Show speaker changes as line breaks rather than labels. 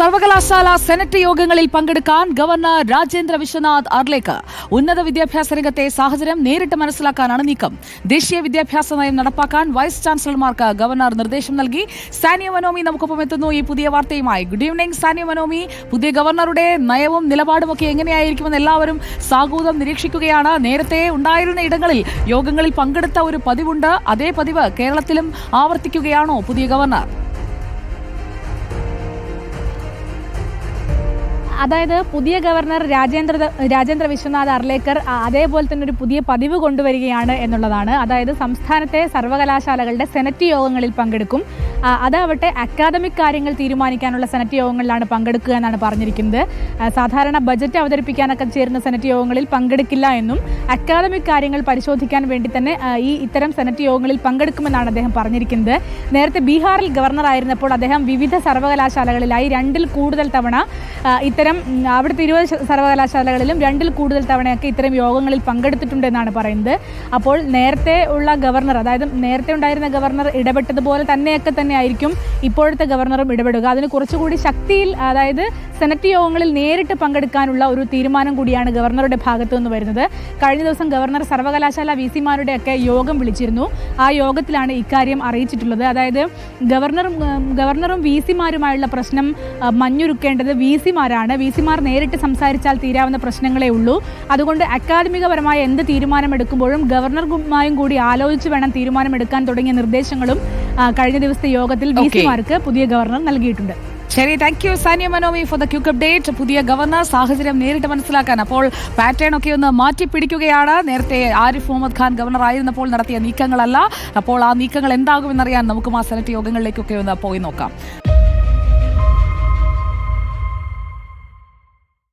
സർവകലാശാല സെനറ്റ് യോഗങ്ങളിൽ പങ്കെടുക്കാൻ ഗവർണർ രാജേന്ദ്ര വിശ്വനാഥ് അർലേക്ക് ഉന്നത വിദ്യാഭ്യാസ രംഗത്തെ സാഹചര്യം നേരിട്ട് മനസ്സിലാക്കാനാണ് നീക്കം. ദേശീയ വിദ്യാഭ്യാസ നയം നടപ്പാക്കാൻ വൈസ് ചാൻസലർമാർക്ക് ഗവർണർ നിർദ്ദേശം നൽകി. സാനിയ മനോമി നമുക്കൊപ്പം എത്തുന്നു ഈ പുതിയ വാർത്തയുമായി. Good evening Sania Manomi. പുതിയ ഗവർണറുടെ നയവും നിലപാടുമൊക്കെ എങ്ങനെയായിരിക്കുമെന്ന് എല്ലാവരും സാഗൂതം നിരീക്ഷിക്കുകയാണ്. നേരത്തെ ഉണ്ടായിരുന്ന ഇടങ്ങളിൽ യോഗങ്ങളിൽ പങ്കെടുത്ത ഒരു പതിവുണ്ട്. അതേ പതിവ് കേരളത്തിലും ആവർത്തിക്കുകയാണോ പുതിയ ഗവർണർ?
അതായത് പുതിയ ഗവർണർ രാജേന്ദ്ര രാജേന്ദ്ര വിശ്വനാഥ് അർലേക്കർ അതേപോലെ തന്നെ ഒരു പുതിയ പതിവ് കൊണ്ടുവരികയാണ് എന്നുള്ളതാണ്. അതായത് സംസ്ഥാനത്തെ സർവകലാശാലകളുടെ സെനറ്റ് യോഗങ്ങളിൽ പങ്കെടുക്കും. അതാവട്ടെ അക്കാദമിക് കാര്യങ്ങൾ തീരുമാനിക്കാനുള്ള സെനറ്റ് യോഗങ്ങളിലാണ് പങ്കെടുക്കുക എന്നാണ് പറഞ്ഞിരിക്കുന്നത്. സാധാരണ ബജറ്റ് അവതരിപ്പിക്കാനൊക്കെ ചേരുന്ന സെനറ്റ് യോഗങ്ങളിൽ പങ്കെടുക്കില്ല എന്നും അക്കാദമിക് കാര്യങ്ങൾ പരിശോധിക്കാൻ വേണ്ടി തന്നെ ഈ ഇത്തരം സെനറ്റ് യോഗങ്ങളിൽ പങ്കെടുക്കുമെന്നാണ് അദ്ദേഹം പറഞ്ഞിരിക്കുന്നത്. നേരത്തെ ബീഹാറിൽ ഗവർണർ ആയിരുന്നപ്പോൾ അദ്ദേഹം വിവിധ സർവകലാശാലകളിലായി രണ്ടിൽ കൂടുതൽ തവണ ആ, ഇത്തരം അവിടുത്തെ ഇരുപത് സർവകലാശാലകളിലും രണ്ടിൽ കൂടുതൽ തവണയൊക്കെ ഇത്തരം യോഗങ്ങളിൽ പങ്കെടുത്തിട്ടുണ്ട് എന്നാണ് പറയുന്നത്. അപ്പോൾ നേരത്തെ ഉള്ള ഗവർണർ അതായത് നേരത്തെ ഉണ്ടായിരുന്ന ഗവർണർ ഇടപെട്ടതുപോലെ തന്നെയൊക്കെ തന്നെ ആയിരിക്കും ഇപ്പോഴത്തെ ഗവർണറും ഇടപെടുക. അതിന് കുറച്ചുകൂടി ശക്തിയിൽ അതായത് സെനറ്റ് യോഗങ്ങളിൽ നേരിട്ട് പങ്കെടുക്കാനുള്ള ഒരു തീരുമാനം കൂടിയാണ് ഗവർണറുടെ ഭാഗത്തു നിന്ന് വരുന്നത്. കഴിഞ്ഞ ദിവസം ഗവർണർ സർവകലാശാല വി സിമാരുടെയൊക്കെ യോഗം വിളിച്ചിരുന്നു. ആ യോഗത്തിലാണ് ഇക്കാര്യം അറിയിച്ചിട്ടുള്ളത്. അതായത് ഗവർണറും ഗവർണറും വി സിമാരുമായുള്ള പ്രശ്നം മഞ്ഞുരുക്കേണ്ടത് വി സിമാരാണ് വി സിമാർ നേരിട്ട് സംസാരിച്ചാൽ തീരാവുന്ന പ്രശ്നങ്ങളേ ഉള്ളൂ. അതുകൊണ്ട് അക്കാദമികപരമായ എന്ത് തീരുമാനമെടുക്കുമ്പോഴും ഗവർണർമാരും കൂടി ആലോചിച്ച് വേണം തീരുമാനമെടുക്കാൻ തുടങ്ങിയ നിർദ്ദേശങ്ങളും കഴിഞ്ഞ ദിവസത്തെ യോഗത്തിൽ വി സിമാർക്ക് പുതിയ ഗവർണർ നൽകിയിട്ടുണ്ട്.
ശരി thank you Sania Manomi for the quick update പുതിയ ഗവർണർ സാഹചര്യം നേരിട്ട് മനസ്സിലാക്കാൻ. അപ്പോൾ പാറ്റേൺ ഒക്കെ ഒന്ന് മാറ്റി പിടിക്കുകയാണ്. നേരത്തെ ആരിഫ് മുഹമ്മദ് ഖാൻ ഗവർണർ ആയിരുന്നപ്പോൾ നടത്തിയ നീക്കങ്ങളല്ല. അപ്പോൾ ആ നീക്കങ്ങൾ എന്താകുമെന്നറിയാൻ നമുക്കും ആ സെനറ്റ് യോഗങ്ങളിലേക്കൊക്കെ ഒന്ന് പോയി നോക്കാം.